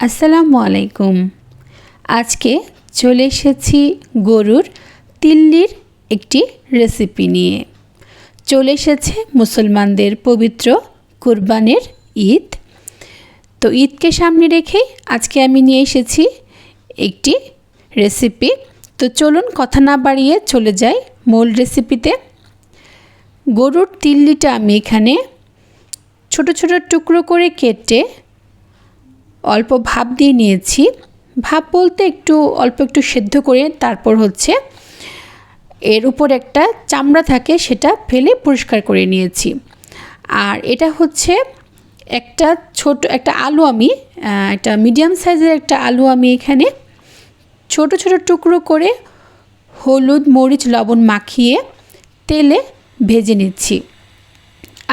আসসালামু আলাইকুম। আজকে চলে এসেছি গরুর তিল্লির একটি রেসিপি নিয়ে। চলে এসেছে মুসলমানদের পবিত্র কুরবানের ঈদ। তো ঈদকে সামনে রেখে আজকে আমি নিয়ে এসেছি একটি রেসিপি। তো চলুন কথা না বাড়িয়ে চলে যাই মূল রেসিপিতে। গরুর তিল্লিটা আমি এখানে ছোট ছোট টুকরো করে কেটে অল্প ভাপ দিয়ে নিয়েছি। ভাপ বলতে একটু, অল্প একটু সেদ্ধ করে তারপর হচ্ছে এর উপর একটা চামড়া থাকে সেটা ফেলে পরিষ্কার করে নিয়েছি। আর এটা হচ্ছে একটা ছোট, একটা আলু আমি একটা মিডিয়াম সাইজের একটা আলু আমি এখানে ছোট ছোট টুকরো করে হলুদ, মরিচ, লবণ মাখিয়ে তেলে ভেজে নিচ্ছি।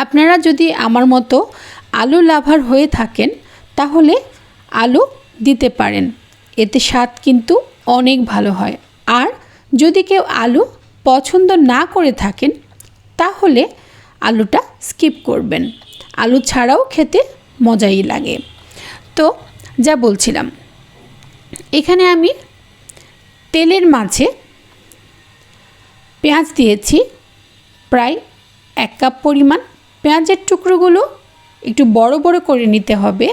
আপনারা যদি আমার মতো আলু লাভার হয়ে থাকেন, তাহলে আলু দিতে পারেন। এতে স্বাদ কিন্তু অনেক ভালো হয়। আর যদি কেউ আলু পছন্দ না করে থাকেন, তাহলে আলুটা স্কিপ করবেন। আলু ছাড়াও খেতে মজাই লাগে। তো যা বলছিলাম, এখানে আমি তেলের মাঝে পেঁয়াজ দিয়েছি। প্রায় এক কাপ পরিমাণ। পেঁয়াজের টুকরোগুলো একটু বড় বড় করে নিতে হবে।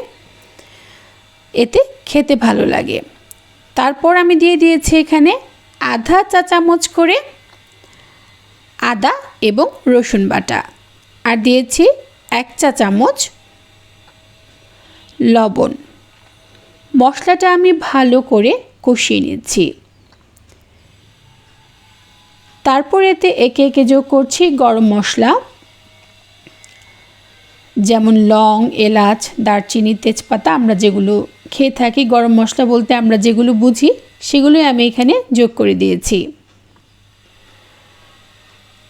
এতে খেতে ভালো লাগে। তারপর আমি দিয়ে দিয়েছি এখানে আধা চা চামচ করে আদা এবং রসুন বাটা আর দিয়েছি এক চা চামচ লবণ। মশলাটা আমি ভালো করে কষিয়ে নিচ্ছি। তারপর এতে একে একে যোগ করছি গরম মশলা যেমন লং, এলাচ, দারচিনি, তেজপাতা, আমরা যেগুলো খেয়ে থাকি গরম মশলা বলতে আমরা যেগুলো বুঝি, সেগুলোই আমি এখানে যোগ করে দিয়েছি।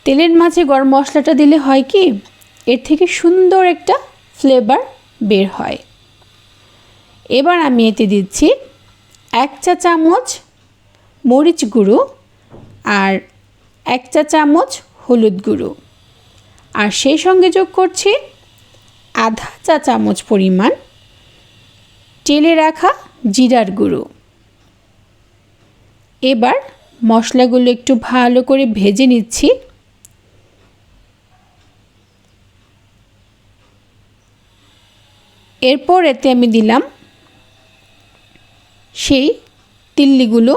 তেলের মাঝে গরম মশলাটা দিলে হয় কি, এর থেকে সুন্দর একটা ফ্লেভার বের হয়। এবার আমি এতে দিচ্ছি এক চা চামচ মরিচ গুঁড়ো আর এক চা চামচ হলুদ গুঁড়ো। আর সেই সঙ্গে যোগ করছি আধা চা চামচ পরিমাণ টেলে রাখা জিরার গুঁড়ো। এবার মশলাগুলো একটু ভালো করে ভেজে নিচ্ছি। এরপর এতে আমি দিলাম সেই তিল্লিগুলো।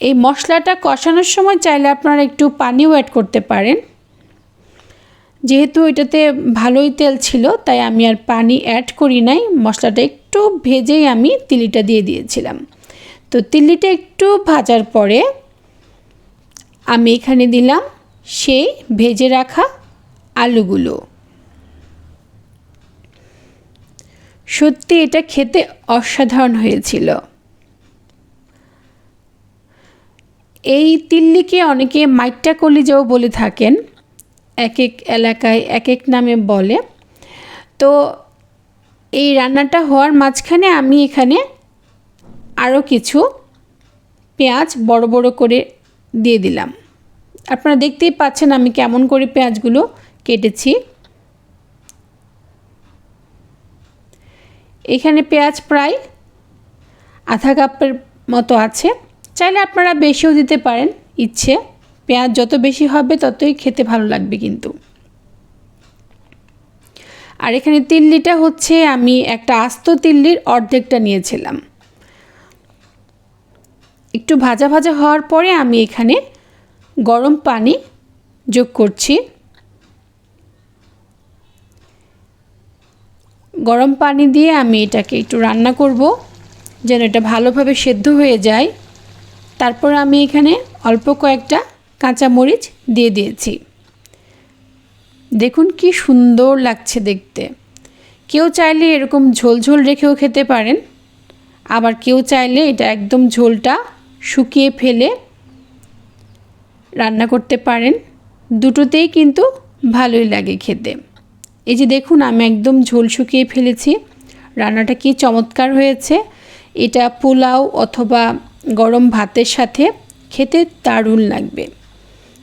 এই মশলাটা কষানোর সময় চাইলে আপনারা একটু পানিও অ্যাড করতে পারেন। যেহেতু এটাতে ভালোই তেল ছিল, তাই আমি আর পানি অ্যাড করি নাই। মশলাটা একটু ভেজেই আমি তিলিটা দিয়ে দিয়েছিলাম। তো তিল্লিটা একটু ভাজার পরে আমি এখানে দিলাম সেই ভেজে রাখা আলুগুলো। সত্যি এটা খেতে অসাধারণ হয়েছিল। এই তিল্লিকে অনেকে মাইট্টা কলিজাও বলে থাকেন। এক এক এলাকায় এক এক নামে বলে। তো এই রান্নাটা হওয়ার মাঝখানে আমি এখানে আরও কিছু পেঁয়াজ বড় বড় করে দিয়ে দিলাম। আপনারা দেখতেই পাচ্ছেন আমি কেমন করে পেঁয়াজগুলো কেটেছি। এখানে পেঁয়াজ প্রায় আধা কাপের মতো আছে। চাইলে আপনারা বেশিও দিতে পারেন, ইচ্ছে। পেঁয়াজ যত বেশি হবে ততই খেতে ভালো লাগবে কিন্তু। আর এখানে তিল্লিটা হচ্ছে আমি একটা আস্ত তিল্লির অর্ধেকটা নিয়েছিলাম। একটু ভাজা ভাজা হওয়ার পরে আমি এখানে গরম পানি যোগ করছি। গরম পানি দিয়ে আমি এটাকে একটু রান্না করব, যেন এটা ভালোভাবে সেদ্ধ হয়ে যায়। তারপর আমি এখানে অল্প কয়েকটা কাঁচামরিচ দিয়ে দিয়েছি। দেখুন কি সুন্দর লাগছে দেখতে। কেউ চাইলে এরকম ঝোল ঝোল রেখেও খেতে পারেন। আবার কেউ চাইলে এটা একদম ঝোলটা শুকিয়ে ফেলে রান্না করতে পারেন। দুটোতেই কিন্তু ভালোই লাগে খেতে। এই যে দেখুন, আমি একদম ঝোল শুকিয়ে ফেলেছি। রান্নাটা কি চমৎকার হয়েছে। এটা পোলাও অথবা গরম ভাতের সাথে খেতে দারুণ লাগবে।